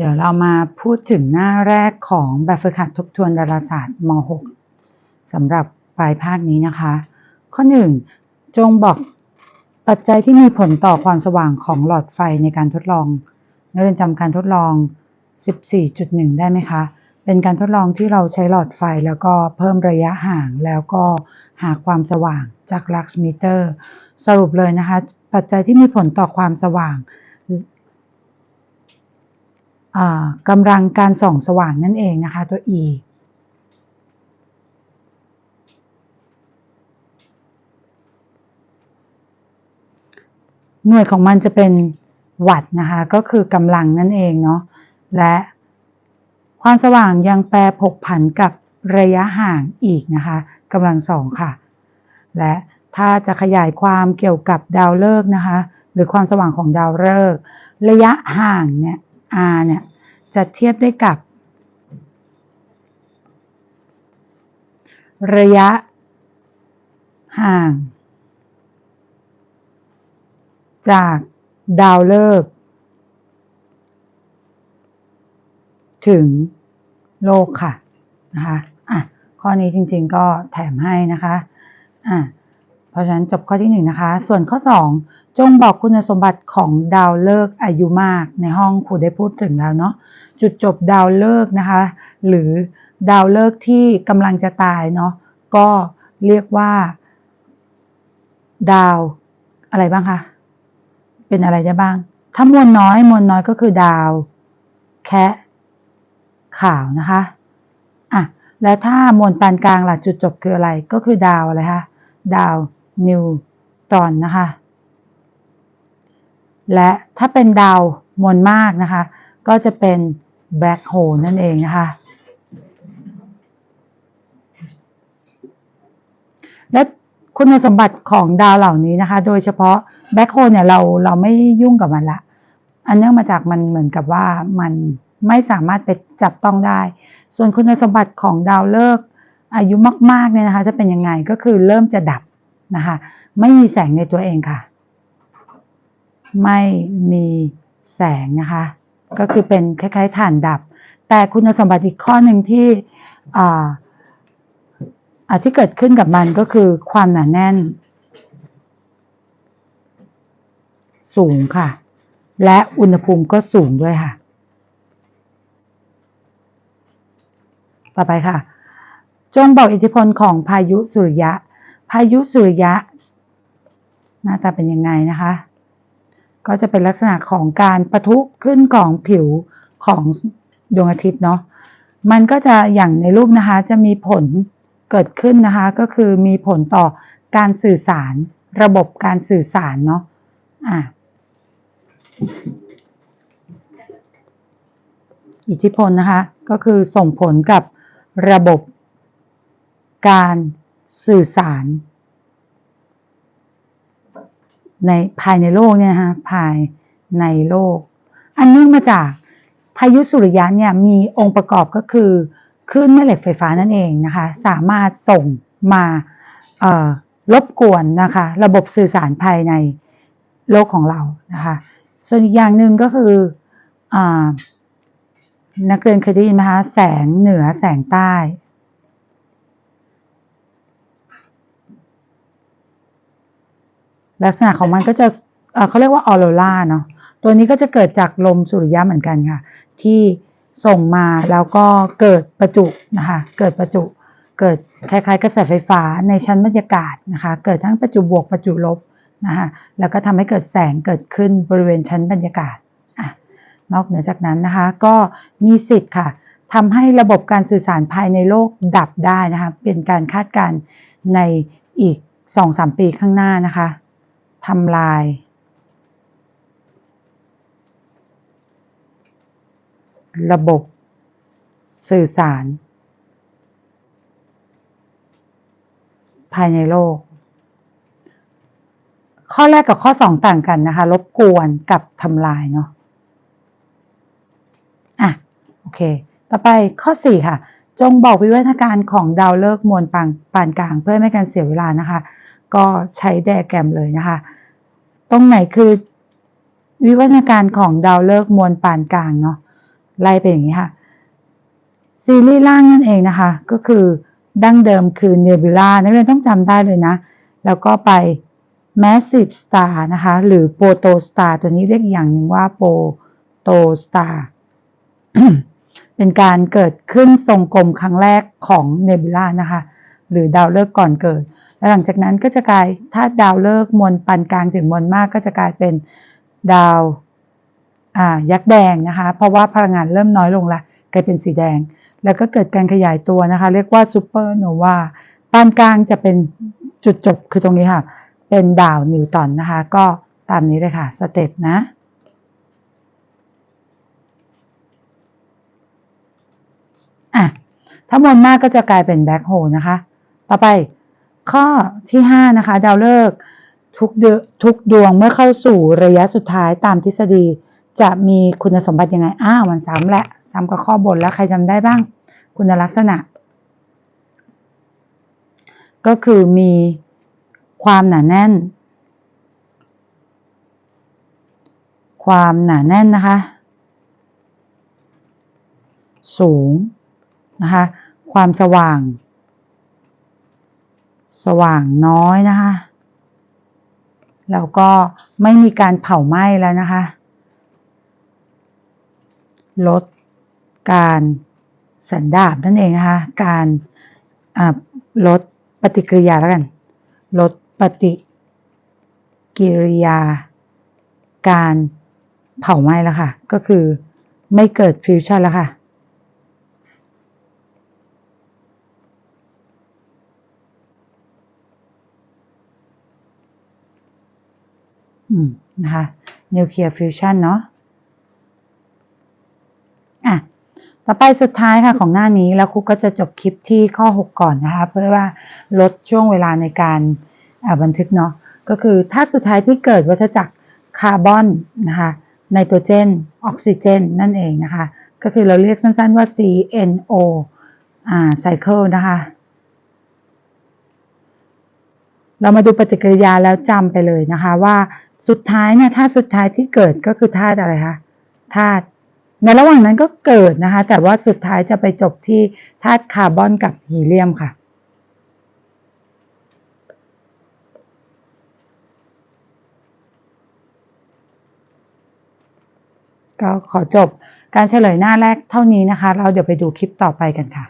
เดี๋ยวเรามาพูดถึงหน้าแรกของแบบฝึกหัดทบทวนดาราศาสตร์ม .6 สำหรับปลายภาคนี้นะคะ ข้อ 1 จงบอกปัจจัยที่มีผลต่อความสว่างของหลอดไฟในการทดลองนักเรียนจำการทดลอง 14.1 ได้ไหมคะ เป็นการทดลองที่เราใช้หลอดไฟแล้วก็เพิ่มระยะห่างแล้วก็หาความสว่างจากลักซ์มิเตอร์ สรุปเลยนะคะ ปัจจัยที่มีผลต่อความสว่าง กำลังการส่องสว่างนั่นเองนะคะตัว e หน่วยของมันจะเป็นวัตต์นะคะ ก็คือกำลังนั่นเองเนาะและความสว่างยังแปรผกผันกับระยะห่างอีกนะคะกำลังสองค่ะ และถ้าจะขยายความเกี่ยวกับดาวฤกษ์นะคะ หรือความสว่างของดาวฤกษ์ระยะห่างเนี่ย r เนี่ยจะเทียบได้กับ ระยะ ห่าง จากดาวฤกษ์ถึงโลกค่ะนะคะอะข้อนี้จริงๆก็แถมให้นะคะอะ ราะฉะนั้นจบข้อที่1นนะคะส่วนข้อ 2 จงบอกคุณสมบัติของดาวฤกษ์อายุมากในห้องครูได้พูดถึงแล้วเนาะจุดจบดาวฤกษ์นะคะ หรือดาวฤกษ์ที่กำลังจะตายเนาะก็เรียกว่า ดาวอะไรบ้างคะเป็นอะไรได้บ้าง ถ้ามวลน้อยมวลน้อยก็คือดาว แคะขาวนะคะอะแล้วถ้ามวลปานกลางล่ะจุดจบคืออะไรก็คือดาวอะไรคะดาว นิวตรอนนะคะ และถ้าเป็นดาวมวลมากนะคะ ก็จะเป็นแบล็คโฮลนั่นเองนะคะ และคุณสมบัติของดาวเหล่านี้นะคะ โดยเฉพาะแบล็คโฮลเนี่ยเราเราไม่ยุ่งกับมันละ อันเนื่องมาจากมันเหมือนกับว่ามันไม่สามารถไปจับต้องได้ ส่วนคุณสมบัติของดาวฤกษ์อายุมากๆเนี่ยนะคะ จะเป็นยังไงก็คือเริ่มจะดับ นะคะ ไม่มีแสงในตัวเองค่ะ ไม่มีแสงนะคะ ก็คือเป็นคล้ายๆฐานดับ แต่คุณสมบัติอีกข้อหนึ่งที่อ่าที่เกิดขึ้นกับมันก็คือความหนาแน่น สูงค่ะ และอุณหภูมิก็สูงด้วยค่ะ ต่อไปค่ะ จงบอกอิทธิพลของพายุสุริยะ พายุสุริยะ หน้าตาเป็นยังไงนะคะ ก็จะเป็นลักษณะของการประทุขึ้นของผิวของดวงอาทิตย์เนาะมันก็จะอย่างในรูปนะคะจะมีผลเกิดขึ้นนะคะ ก็คือมีผลต่อการสื่อสารระบบการสื่อสารเนาะอะอิทธิพลนะคะ ก็คือส่งผลกับระบบการ สื่อสาร ในภายในโลกเนี่ยนะคะภายในโลก อันเนื่องมาจากพายุสุริยะเนี่ยมีองค์ประกอบก็คือคลื่นแม่เหล็กไฟฟ้านั่นเองนะคะ สามารถส่งมารบกวนนะคะ ระบบสื่อสารภายในโลกของเรานะคะส่วนอีกอย่างหนึ่งก็คืออนักเรียนเคยได้ยินไหมคะแสงเหนือแสงใต้ ลักษณะของมันก็จะเขาเรียกว่าออโรราเนาะตัวนี้ก็จะเกิดจากลมสุริยะเหมือนกันค่ะ ที่ส่งมาแล้วก็เกิดประจุนะคะเกิดประจุเกิดคล้ายๆ กระแสไฟฟ้าในชั้นบรรยากาศนะคะ เกิดทั้งประจุบวกประจุลบนะคะแล้วก็ทำให้เกิดแสงเกิดขึ้นบริเวณชั้นบรรยากาศอนอกเหนือจากนั้นนะคะ ก็มีสิทธิ์ค่ะทำให้ระบบการสื่อสารภายในโลกดับได้นะคะ เป็นการคาดการณ์ในอีก 2-3 ปีข้างหน้านะคะ ทำลายระบบ สื่อสาร ภายในโลก ข้อแรกกับข้อสองต่างกันนะคะ รบกวนกับทำลายเนาะอะ โอเค ต่อไปข้อสี่ค่ะ จงบอกวิวัฒนาการของดาวฤกษ์มวลปานกลางเพื่อไม่ให้การเสียเวลานะคะ ก็ใช้แดแกรมเลยนะคะ ตรงไหนคือวิวัฒนาการของดาวฤกษ์มวลปานกลางเนาะไล่ไปอย่างนี้ค่ะซีรีส์ล่างนั่นเองนะคะ ก็คือดั้งเดิมคือ Nebula นักเรียนต้องจำได้เลยนะ แล้วก็ไป Massive Star นะคะ หรือ Proto Star ตัวนี้เรียกอย่างหนึ่งว่า Proto Star เป็นการเกิดขึ้นทรงกลมครั้งแรกของ Nebula นะคะ หรือดาวฤกษ์ก่อนเกิด หลังจากนั้นก็จะกลายถ้าดาวฤกษ์มวลปานกลางถึงมวลมากก็จะกลายเป็นดาวยักษ์แดงนะคะ เพราะว่าพลังงานเริ่มน้อยลงละกลายเป็นสีแดง แล้วก็เกิดการขยายตัวนะคะ เรียกว่าซูเปอร์โนวาปานกลางจะเป็นจุดจบคือตรงนี้ค่ะ เป็นดาวนิวตันนะคะ ก็ตามนี้เลยค่ะสเต็ปนะอะถ้ามวลมากก็จะกลายเป็นแบล็คโฮลนะคะ ต่อไป ข้อที่ 5 นะคะ ดาวฤกษ์ทุกดทุกดวงเมื่อเข้าสู่ระยะสุดท้ายตามทฤษฎี จะมีคุณสมบัติยังไง อ้าวมันซ้ำแหละซ้ำกับข้อบนแล้วใครจำได้บ้าง คุณลักษณะ ก็คือมีความหนาแน่น ความหนาแน่นนะคะ สูงนะคะ ความสว่าง สว่างน้อยนะคะ แล้วก็ไม่มีการเผาไหม้แล้วนะคะ ลดการสันดาบนั่นเองนะคะ การลดปฏิกิริยาแล้วกัน ลดปฏิกิริยา การเผาไหม้แล้วค่ะ ก็คือไม่เกิดฟิวชั่นแล้วค่ะ นะคะนิวเคลียร์ฟิวชันเนาะอะต่อไปสุดท้ายค่ะของหน้านี้แล้วครูก็จะจบคลิปที่ข้อ 6 ก่อนนะคะเพื่อว่าลดช่วงเวลาในการบันทึกเนาะก็คือถ้าสุดท้ายที่เกิดวัฏจักรคาร์บอนนะคะไนโตรเจน ออกซิเจน นั่นเองนะคะ ก็คือเราเรียกสั้นๆว่า CNO อ่าไซเคิลนะคะ เรามาดูปฏิกิริยาแล้วจำไปเลยนะคะว่า สุดท้ายเนี่ยธาตุสุดท้ายที่เกิดก็คือธาตุอะไรคะธาตุในระหว่างนั้นก็เกิดนะคะ แต่ว่าสุดท้ายจะไปจบที่ธาตุคาร์บอนกับฮีเลียมค่ะ ก็ขอจบการเฉลยหน้าแรกเท่านี้นะคะ เราเดี๋ยวไปดูคลิปต่อไปกันค่ะ